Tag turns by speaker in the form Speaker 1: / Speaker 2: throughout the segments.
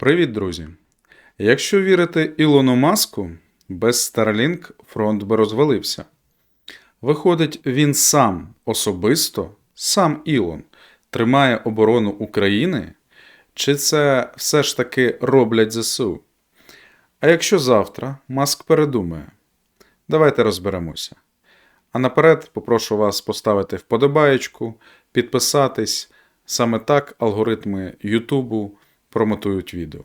Speaker 1: Привіт, друзі! Якщо вірити Ілону Маску, без Starlink фронт би розвалився. Виходить, він сам особисто, сам Ілон, тримає оборону України, чи це все ж таки роблять ЗСУ? А якщо завтра Маск передумає? Давайте розберемося. А наперед попрошу вас поставити вподобаєчку, підписатись. Саме так алгоритми Ютубу промотують відео.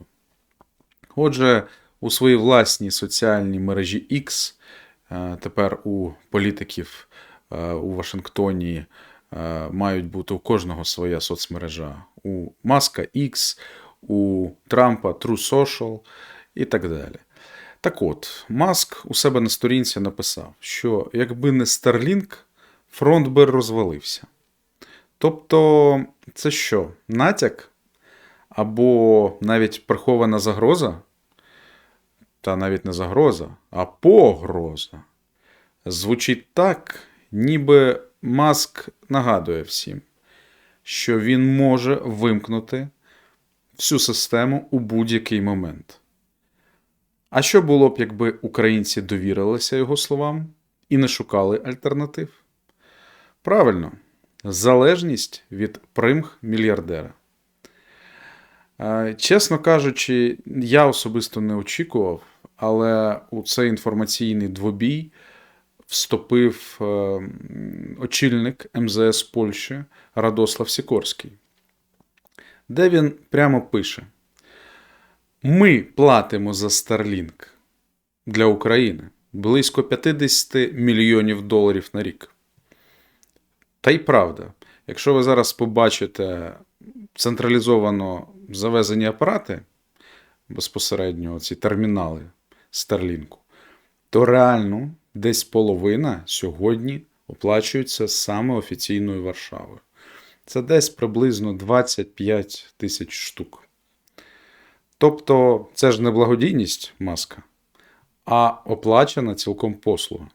Speaker 1: Отже, у своїй власній соціальній мережі X, е, тепер у політиків е, у Вашингтоні е, мають бути у кожного своя соцмережа. У Маска X, у Трампа True Social і так далі. Так от, Маск у себе на сторінці написав, що якби не Starlink, фронт би розвалився. Тобто, це що, натяк? Або навіть прихована загроза? Та навіть не загроза, а погроза. Звучить так, ніби Маск нагадує всім, що він може вимкнути всю систему у будь-який момент. А що було б, якби українці довірилися його словам і не шукали альтернатив? Правильно, залежність від примх мільярдера. Е, Чесно кажучи, я особисто не очікував, але у цей інформаційний двобій вступив е, очільник МЗС Польщі Радослав Сікорський, де він прямо пише: Ми платимо за Starlink для України близько 50 мільйонів доларів на рік. Та й правда, якщо ви зараз побачите централізовано завезені апарати, безпосередньо ці термінали Старлінку, то реально десь половина сьогодні оплачується саме офіційною Варшавою. Це десь приблизно 25 тисяч штук. Тобто, це ж не благодійність маска, а оплачена цілком послуга.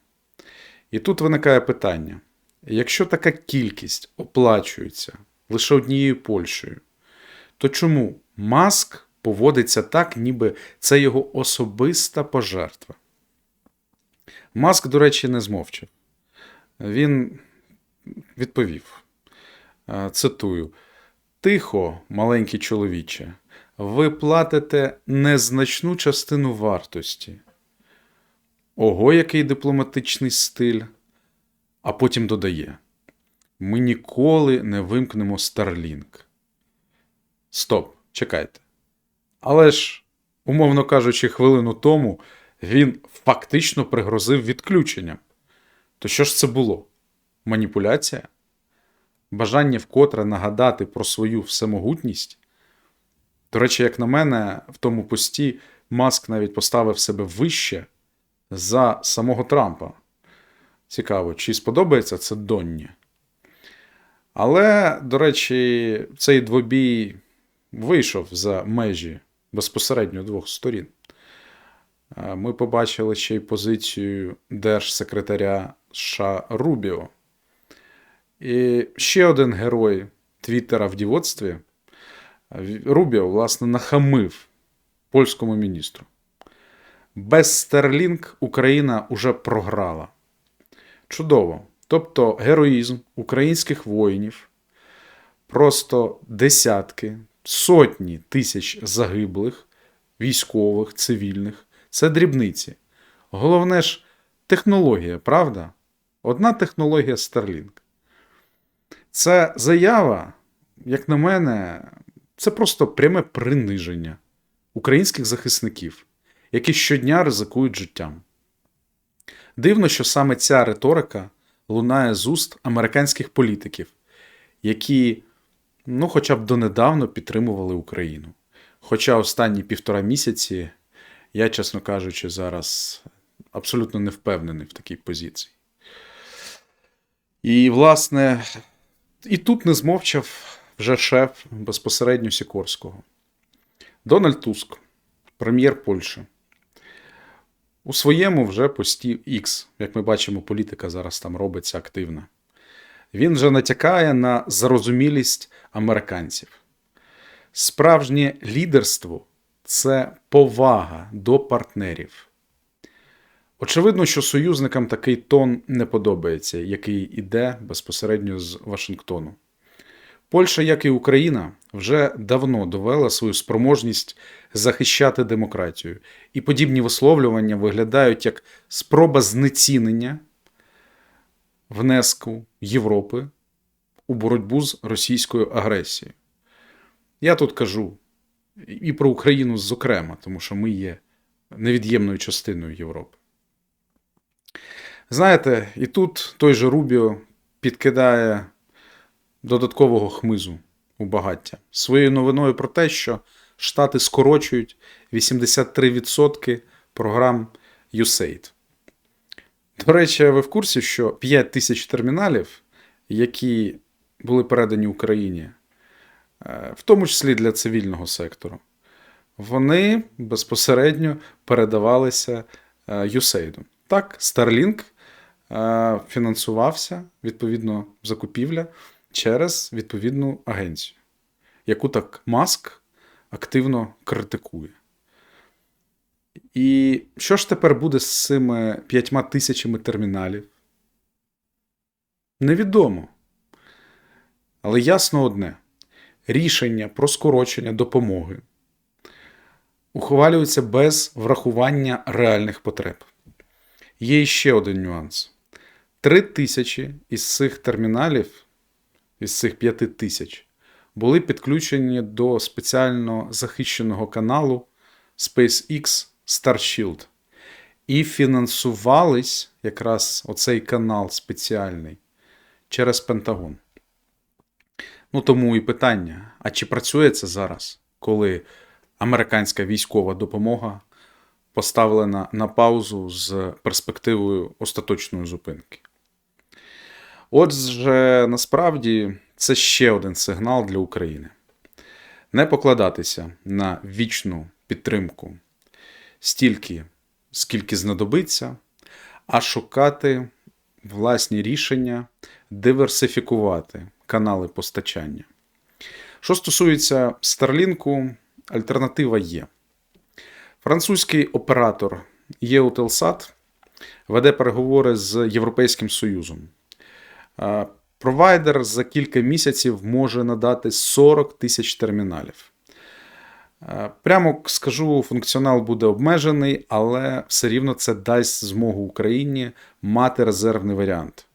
Speaker 1: І тут виникає питання: якщо така кількість оплачується лише однією Польщею, то чому Маск поводиться так, ніби це його особиста пожертва? Маск, до речі, не змовчав. Він відповів: е, цитую: Тихо, маленький чоловіче, ви платите незначну частину вартості. Ого, який дипломатичний стиль. А потім додає: Ми ніколи не вимкнемо Starlink. Стоп, чекайте. Але ж, умовно кажучи, хвилину тому він фактично пригрозив відключенням. То що ж це було? Маніпуляція? Бажання вкотре нагадати про свою всемогутність? До речі, як на мене, в тому пості Маск навіть поставив себе вище за самого Трампа. Цікаво, чи сподобається це Донні. Але, до речі, цей двобій вийшов за межі безпосередньо двох сторін. Е, Ми побачили ще й позицію держсекретаря США Рубіо. І ще один герой Твіттера в дівоцтві Рубіо, власне, нахамив польському міністру. Без Starlink Україна уже програла. Чудово. Тобто героїзм українських воїнів, просто десятки, сотні тисяч загиблих, військових, цивільних це дрібниці. Головне ж технологія, правда? Одна технологія Starlink. Це заява, як на мене, це просто пряме приниження українських захисників, які щодня ризикують життям. Дивно, що саме ця риторика лунає з уст американських політиків, які, ну, хоча б донедавно підтримували Україну. Хоча останні півтора місяці, я, чесно кажучи, зараз абсолютно не впевнений в такій позиції. І, власне, і тут не змовчав вже шеф безпосередньо Сікорського. Дональд Туск, прем'єр Польщі. У своєму вже пості X, як ми бачимо, політика зараз там робиться активна. Він вже натякає на зарозумілість американців. Справжнє лідерство це повага до партнерів. Очевидно, що союзникам такий тон не подобається, який іде безпосередньо з Вашингтону. Польща, як і Україна, вже давно довела свою спроможність захищати демократію, і подібні висловлювання виглядають як спроба знецінення внеску Європи у боротьбу з російською агресією. Я тут кажу і про Україну зокрема, тому що ми є невід'ємною частиною Європи. Знаєте, і тут той же Рубіо підкидає додаткового хмизу у багаття своєю новиною про те, що Штати скорочують 83% програм USAID. До речі, ви в курсі, що 5 тисяч терміналів, які були передані Україні, е, в тому числі для цивільного сектору, вони безпосередньо передавалися е, USAID. Так, Starlink е, фінансувався відповідно закупівля через відповідну агенцію, яку так Маск активно критикує. І що ж тепер буде з цими п'ятьма тисячами терміналів? Невідомо. Але ясно одне: рішення про скорочення допомоги ухвалюються без врахування реальних потреб. Є ще один нюанс: три тисячі із цих терміналів, із цих п'яти тисяч, були підключені до спеціально захищеного каналу SpaceX Starshield. І фінансувались якраз оцей канал спеціальний через Пентагон. Ну тому і питання: а чи працює це зараз, коли американська військова допомога поставлена на паузу з перспективою остаточної зупинки? Отже, насправді це ще один сигнал для України: не покладатися на вічну підтримку стільки, скільки знадобиться, а шукати власні рішення, диверсифікувати канали постачання. Що стосується Старлінку, альтернатива є. Французький оператор EUTELSAT веде переговори з Європейським Союзом. Провайдер за кілька місяців може надати 40 тисяч терміналів. Прямо скажу, функціонал буде обмежений, але все рівно це дасть змогу Україні мати резервний варіант.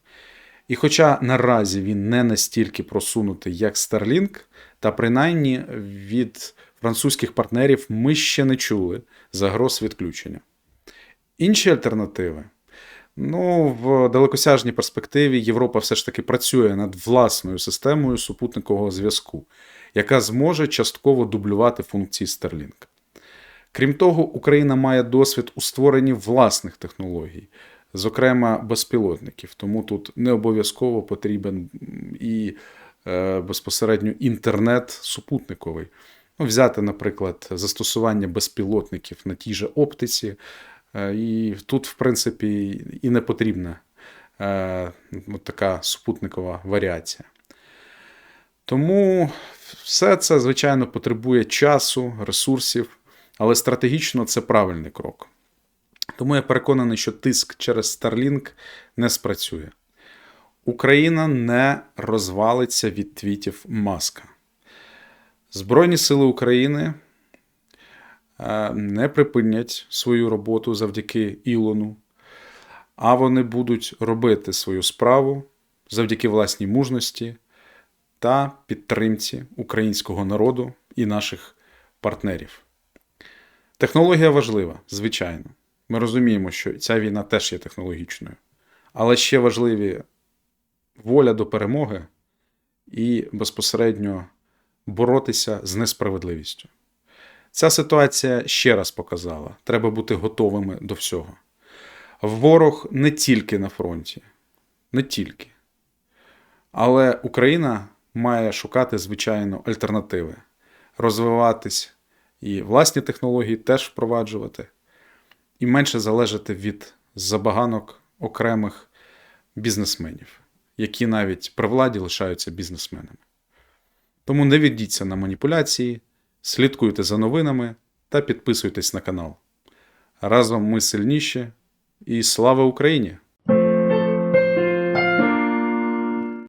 Speaker 1: І хоча наразі він не настільки просунутий, як Starlink, та принаймні від французьких партнерів ми ще не чули загроз відключення. Інші альтернативи. Ну, в далекосяжній перспективі Європа все ж таки працює над власною системою супутникового зв'язку, яка зможе частково дублювати функції Starlink. Крім того, Україна має досвід у створенні власних технологій, зокрема безпілотників, тому тут не обов'язково потрібен і е, безпосередньо інтернет супутниковий. Ну, Взяти, наприклад, застосування безпілотників на тій же оптиці. Е, і тут, в принципі, і не потрібна е, от така супутникова варіація. Тому все це, звичайно, потребує часу, ресурсів, але стратегічно це правильний крок. Тому я переконаний, що тиск через Starlink не спрацює. Україна не розвалиться від твітів Маска. Збройні сили України не припинять свою роботу завдяки Ілону, а вони будуть робити свою справу завдяки власній мужності та підтримці українського народу і наших партнерів. Технологія важлива, звичайно. Ми розуміємо, що ця війна теж є технологічною, але ще важливі воля до перемоги і безпосередньо боротися з несправедливістю. Ця ситуація ще раз показала: треба бути готовими до всього. Ворог не тільки на фронті, не тільки. Але Україна має шукати, звичайно, альтернативи, розвиватись і власні технології теж впроваджувати, і менше залежати від забаганок окремих бізнесменів, які навіть при владі лишаються бізнесменами. Тому не ведіться на маніпуляції, слідкуйте за новинами та підписуйтесь на канал. Разом ми сильніші і слава Україні!